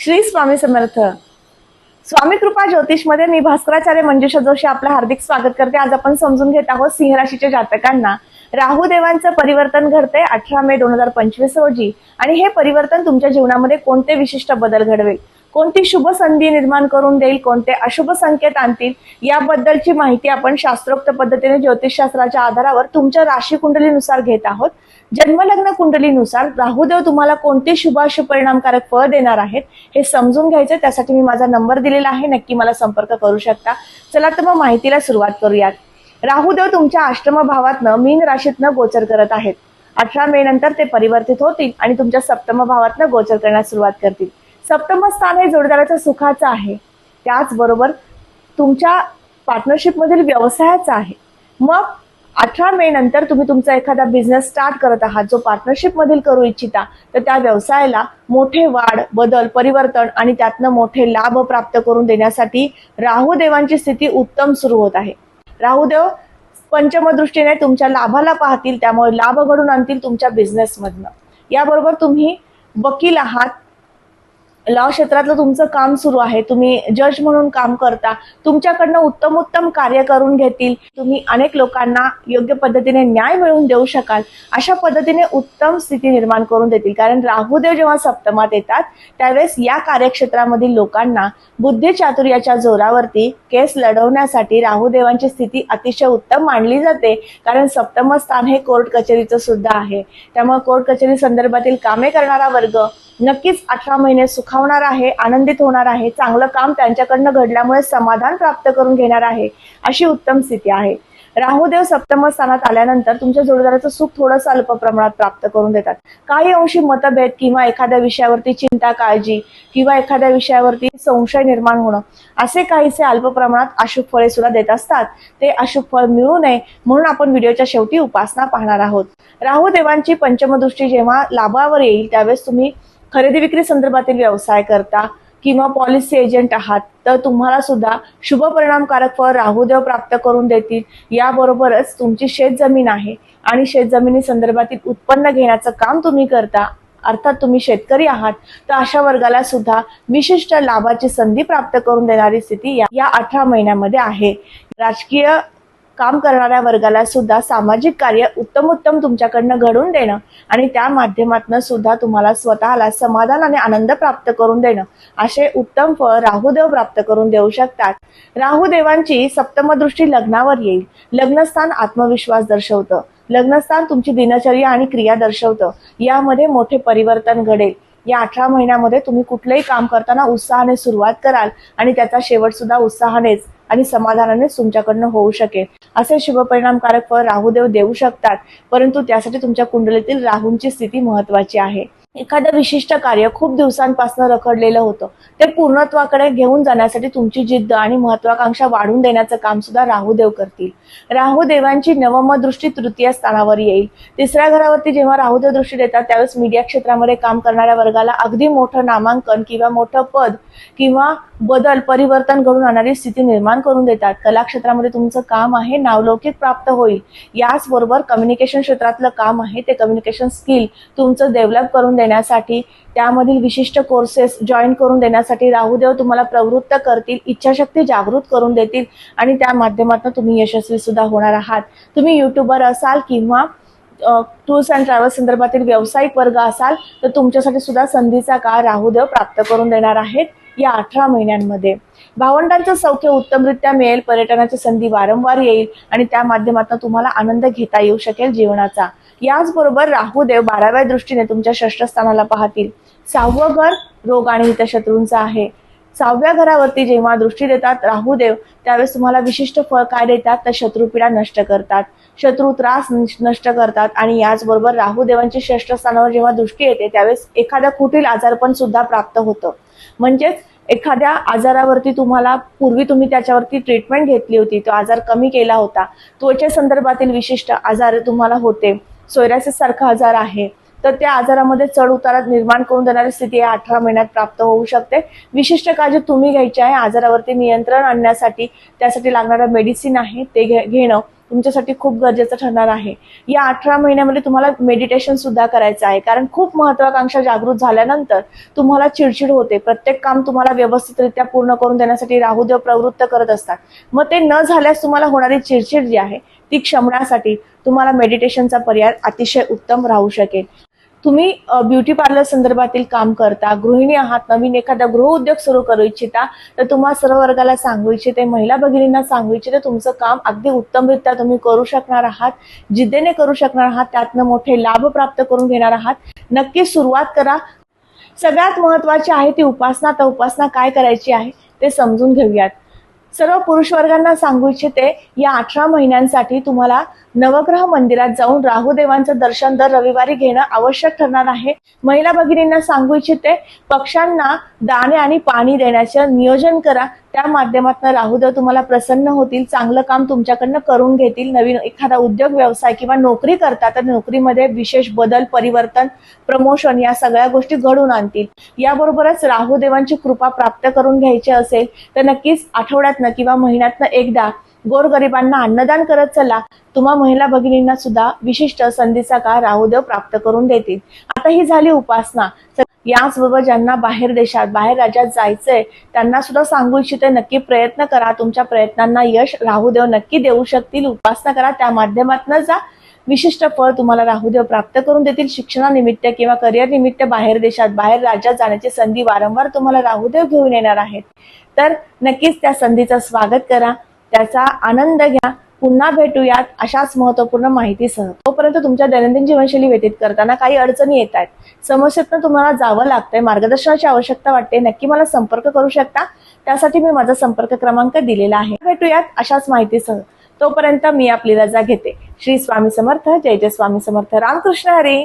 श्री स्वामी समर्थ. स्वामी कृपा ज्योतिषमध्ये मी भास्कराचार्य मंजुषा जोशी आपलं हार्दिक स्वागत करते. आज आपण समजून घेत आहोत सिंह राशीच्या जातकांना. राहू देवांचं परिवर्तन घडतंय अठरा मे दोन हजार पंचवीस रोजी. आणि हे परिवर्तन तुमच्या जीवनामध्ये कोणते विशिष्ट बदल घडवेल? कोणती शुभ संधी निर्माण करून देईल कोणते अशुभ संकेत आणतील याबद्दलची माहिती आपण शास्त्रोक्त पद्धतीने ज्योतिषशास्त्राच्या आधारावर तुमच्या राशी कुंडलीनुसार घेत आहोत. जन्मलग्न कुंडलीनुसार राहुदेव तुम्हाला कोणते शुभाशुभ परिणामकारक फळ देणार आहेत हे समजून घ्यायचं त्यासाठी मी माझा नंबर दिलेला आहे. नक्की मला संपर्क करू शकता. चला तर मग माहितीला सुरुवात करूयात. राहुदेव तुमच्या आश्रम भावातनं मीन राशीतनं गोचर करत आहेत. अठरा मे नंतर ते परिवर्तित होतील आणि तुमच्या सप्तम भावातनं गोचर करण्यास सुरुवात करतील. सप्तम स्थान हे जोडीदाराच्या सुखाचं आहे. त्याचबरोबर तुमच्या पार्टनरशिपमधील व्यवसायाचा आहे. मग अठरा मे नंतर तुम्ही तुमचा एखादा बिझनेस स्टार्ट करत आहात जो पार्टनरशिपमधील करू इच्छिता तर त्या व्यवसायाला मोठे वाढ बदल परिवर्तन आणि त्यातनं मोठे लाभ प्राप्त करून देण्यासाठी राहुदेवांची स्थिती उत्तम सुरू होत आहे. राहुदेव पंचमदृष्टीने तुमच्या लाभाला पाहतील त्यामुळे लाभ घडून आणतील तुमच्या बिझनेसमधनं याबरोबर तुम्ही वकील आहात लॉ क्षेत्रातलं तुमचं काम सुरू आहे. तुम्ही जज म्हणून काम करता. तुमच्याकडनं उत्तम उत्तम कार्य करून घेतील. तुम्ही अनेक लोकांना योग्य पद्धतीने न्याय मिळवून देऊ शकाल. अशा पद्धतीने उत्तम स्थिती निर्माण करून देतील. कारण राहुदेव जेव्हा सप्तमात येतात त्यावेळेस या कार्यक्षेत्रामधील लोकांना बुद्धी चातुर्याच्या जोरावरती केस लढवण्यासाठी राहुदेवांची स्थिती अतिशय उत्तम मानली जाते. कारण सप्तम स्थान हे कोर्ट कचेरीचं सुद्धा आहे. त्यामुळे कोर्ट कचेरी संदर्भातील कामे करणारा वर्ग नक्कीच अठरा महिने सुखावणार आहे आनंदित होणार आहे चांगलं काम त्यांच्याकडनं घडल्यामुळे समाधान प्राप्त करून घेणार आहे अशी उत्तम स्थिती आहे. राहुदेव सप्तम स्थानात आल्यानंतर तुमच्या जोडीदाराचं सुख थोडंसं अल्प प्रमाणात प्राप्त करून देतात. काही अंशी मतभेद किंवा एखाद्या विषयावरती चिंता काळजी किंवा एखाद्या विषयावरती संशय निर्माण होणं असे काहीसे अल्प प्रमाणात अशुभ फळे सुद्धा देत असतात. ते अशुभ फळ मिळू नये म्हणून आपण व्हिडिओच्या शेवटी उपासना पाहणार आहोत. राहुदेवांची पंचमदृष्टी जेव्हा लाभावर येईल त्यावेळेस तुम्ही खरेदी विक्री संदर्भातील व्यवसाय करता किंवा पॉलिसी एजंट आहात तर तुम्हाला सुद्धा शुभ परिणामकारक फळ राहुदेव प्राप्त करून देतील. याबरोबरच तुमची शेतजमीन आहे आणि शेतजमिनी संदर्भातील उत्पन्न घेण्याचं काम तुम्ही करता अर्थात तुम्ही शेतकरी आहात तर अशा वर्गाला सुद्धा विशिष्ट लाभाची संधी प्राप्त करून देणारी स्थिती या अठरा महिन्यामध्ये आहे. राजकीय काम करणाऱ्या वर्गाला सुद्धा सामाजिक कार्य उत्तम उत्तम तुमच्याकडनं घडून देणं आणि त्या माध्यमातून सुद्धा तुम्हाला स्वतःला समाधान आणि आनंद प्राप्त करून देणं. असे उत्तम फळ राहुदेव प्राप्त करून देऊ शकतात. राहुदेवांची सप्तमदृष्टी लग्नावर येईल. लग्नस्थान आत्मविश्वास दर्शवतं. लग्नस्थान तुमची दिनचर्या आणि क्रिया दर्शवतं. यामध्ये मोठे परिवर्तन घडेल. या अठरा महिन्यामध्ये तुम्ही कुठलंही काम करताना उत्साहाने सुरुवात कराल आणि त्याचा शेवट सुद्धा उत्साहानेच आणि समाधानाने तुमच्याकडनं होऊ शकेल. असे शुभपरिणामकारक फळ राहुदेव देऊ शकतात परंतु त्यासाठी तुमच्या कुंडलीतील राहूंची स्थिती महत्वाची आहे. एखादं विशिष्ट कार्य खूप दिवसांपासून रखडलेलं होतं. ते पूर्णत्वाकडे घेऊन जाण्यासाठी तुमची जिद्द आणि महत्वाकांक्षा वाढून देण्याचं काम सुद्धा राहुदेव करतील. राहुदेवांची नवम दृष्टी तृतीय स्थानावर येईल. तिसऱ्या घरावरती जेव्हा राहुदेव दृष्टी देतात त्यावेळेस मीडिया क्षेत्रामध्ये काम करणाऱ्या वर्गाला अगदी मोठं नामांकन किंवा मोठं पद किंवा बदल परिवर्तन घडून आणणारी स्थिती निर्माण करून देतात. कला क्षेत्रामध्ये तुमचं काम आहे नावलौकिक प्राप्त होईल. याचबरोबर कम्युनिकेशन क्षेत्रातलं काम आहे ते कम्युनिकेशन स्किल तुमचं डेव्हलप करून देण्यासाठी त्यामधील विशिष्ट कोर्सेस जॉईन करून देण्यासाठी राहुदेव तुम्हाला प्रवृत्त करतील इच्छाशक्ती जागृत करून देतील आणि त्या माध्यमातून तुम्ही यशस्वी सुद्धा होणार आहात. तुम्ही युट्यूबर असाल किंवा टूर्स अँड ट्रॅव्हल्स संदर्भातील व्यावसायिक वर्ग असाल तर तुमच्यासाठी सुद्धा संधीचा काळ राहुदेव प्राप्त करून देणार आहेत. या अठरा महिन्यांमध्ये. भावंडांचं सौख्य उत्तमरित्या मिळेल पर्यटनाची संधी वारंवार येईल आणि त्या माध्यमातून तुम्हाला आनंद घेता येऊ शकेल जीवनाचा. याचबरोबर राहुदेव बाराव्या दृष्टीने तुमच्या षष्ठस्थानाला पाहतील. सहावं घर रोग आणि हितशत्रूंचा आहे. सहाव्या घरावरती जेव्हा दृष्टी देतात राहुदेव त्यावेळेस तुम्हाला विशिष्ट फळ काय देतात तर शत्रुपीडा नष्ट करतात. शत्रू त्रास नष्ट करतात आणि याचबरोबर राहुदेवांची षष्ठ स्थानावर जेव्हा दृष्टी येते त्यावेळेस एखाद्या कुटील आजारपण सुद्धा प्राप्त होतं. म्हणजेच एखाद्या आजारावरती तुम्हाला पूर्वी तुम्ही त्याच्यावरती ट्रीटमेंट घेतली होती तो आजार कमी केला होता त्वचे संदर्भातील विशिष्ट आजार तुम्हाला होते. सोयरासिस सारखा आजार आहे तर त्या आजारामध्ये चढ उतारात निर्माण करून देणारी स्थिती या अठरा महिन्यात प्राप्त होऊ शकते. विशिष्ट काळजी तुम्ही घ्यायची आहे आजारावरती नियंत्रण आणण्यासाठी त्यासाठी लागणारं मेडिसिन आहे ते घे- घेणं. तुमच्यासाठी खूप गरजेचं ठरणार आहे. या अठरा महिन्यामध्ये तुम्हाला मेडिटेशन सुद्धा करायचं आहे. कारण खूप महत्वाकांक्षा जागृत झाल्यानंतर तुम्हाला चिडचिड होते. प्रत्येक काम तुम्हाला व्यवस्थितरित्या पूर्ण करून देण्यासाठी राहुदेव प्रवृत्त करत असतात. मग ते न झाल्यास तुम्हाला होणारी चिडचिड जी आहे ती क्षमण्यासाठी तुम्हाला मेडिटेशनचा पर्याय अतिशय उत्तम राहू शकेल. तुम्ही ब्युटी पार्लर संदर्भातील काम करता गृहिणी आहात नवीन एखादा गृहउद्योग सुरू करू इच्छिता तर तुम्हा सर्व वर्गाला सांगू इच्छिते महिला भगिनींना सांगू इच्छिते तुमचं काम अगदी उत्तमरित्या तुम्ही करू शकणार आहात जिद्देने करू शकणार आहात त्यातनं मोठे लाभ प्राप्त करून घेणार आहात. नक्की सुरुवात करा. सगळ्यात महत्वाची आहे ती उपासना तर उपासना काय करायची आहे ते समजून घेऊयात. सर्व पुरुष वर्गांना सांगू इच्छिते या अठरा महिन्यांसाठी तुम्हाला नवग्रह मंदिरात जाऊन राहुदेवांचं दर्शन दर रविवारी घेणं आवश्यक ठरणार आहे. महिला भगिनींना सांगू इच्छिते पक्ष्यांना दाणे आणि पाणी देण्याचं नियोजन करा. त्या माध्यमातून राहुदेव तुम्हाला प्रसन्न होतील चांगलं काम तुमच्याकडनं करून घेतील. नवीन एखादा उद्योग व्यवसाय किंवा नोकरी करता तर नोकरीमध्ये विशेष बदल परिवर्तन प्रमोशन या सगळ्या गोष्टी घडून आणतील. याबरोबरच राहुदेवांची कृपा प्राप्त करून घ्यायची असेल तर नक्कीच आठवड्यातनं किंवा महिन्यातनं एकदा गोरगरिबांना अन्नदान करत चला तुम्हा महिला भगिनींना सुद्धा विशिष्ट संधीचा काळ राहुदेव प्राप्त करून देतील. आता ही झाली उपासना. याचबरोबर ज्यांना बाहेर देशात बाहेर राज्यात जायचंय त्यांना सुद्धा सांगू इच्छिते नक्की प्रयत्न करा तुमच्या प्रयत्नांना यश राहुदेव नक्की देऊ शकतील. उपासना करा त्या माध्यमातून जा. विशिष्ट फळ तुम्हाला राहुदेव प्राप्त करून देतील. शिक्षणानिमित्त किंवा करिअर निमित्त बाहेर देशात बाहेर राज्यात जाण्याची संधी वारंवार तुम्हाला राहुदेव घेऊन येणार आहेत. तर नक्कीच त्या संधीचं स्वागत करा. त्याचा आनंद घ्या. पुन्हा भेटूयात अशाच महत्त्वपूर्ण माहितीसह. तोपर्यंत तुमच्या दैनंदिन जीवनशैली व्यतीत करताना काही अडचणी येत आहेत. समस्येतनं तुम्हाला जावं लागतंय. मार्गदर्शनाची आवश्यकता वाटते. नक्की मला संपर्क करू शकता. त्यासाठी मी माझा संपर्क क्रमांक दिलेला आहे. भेटूयात अशाच माहितीसह. तोपर्यंत मी आपली रजा घेते. श्री स्वामी समर्थ. जय जय स्वामी समर्थ. रामकृष्ण हरी.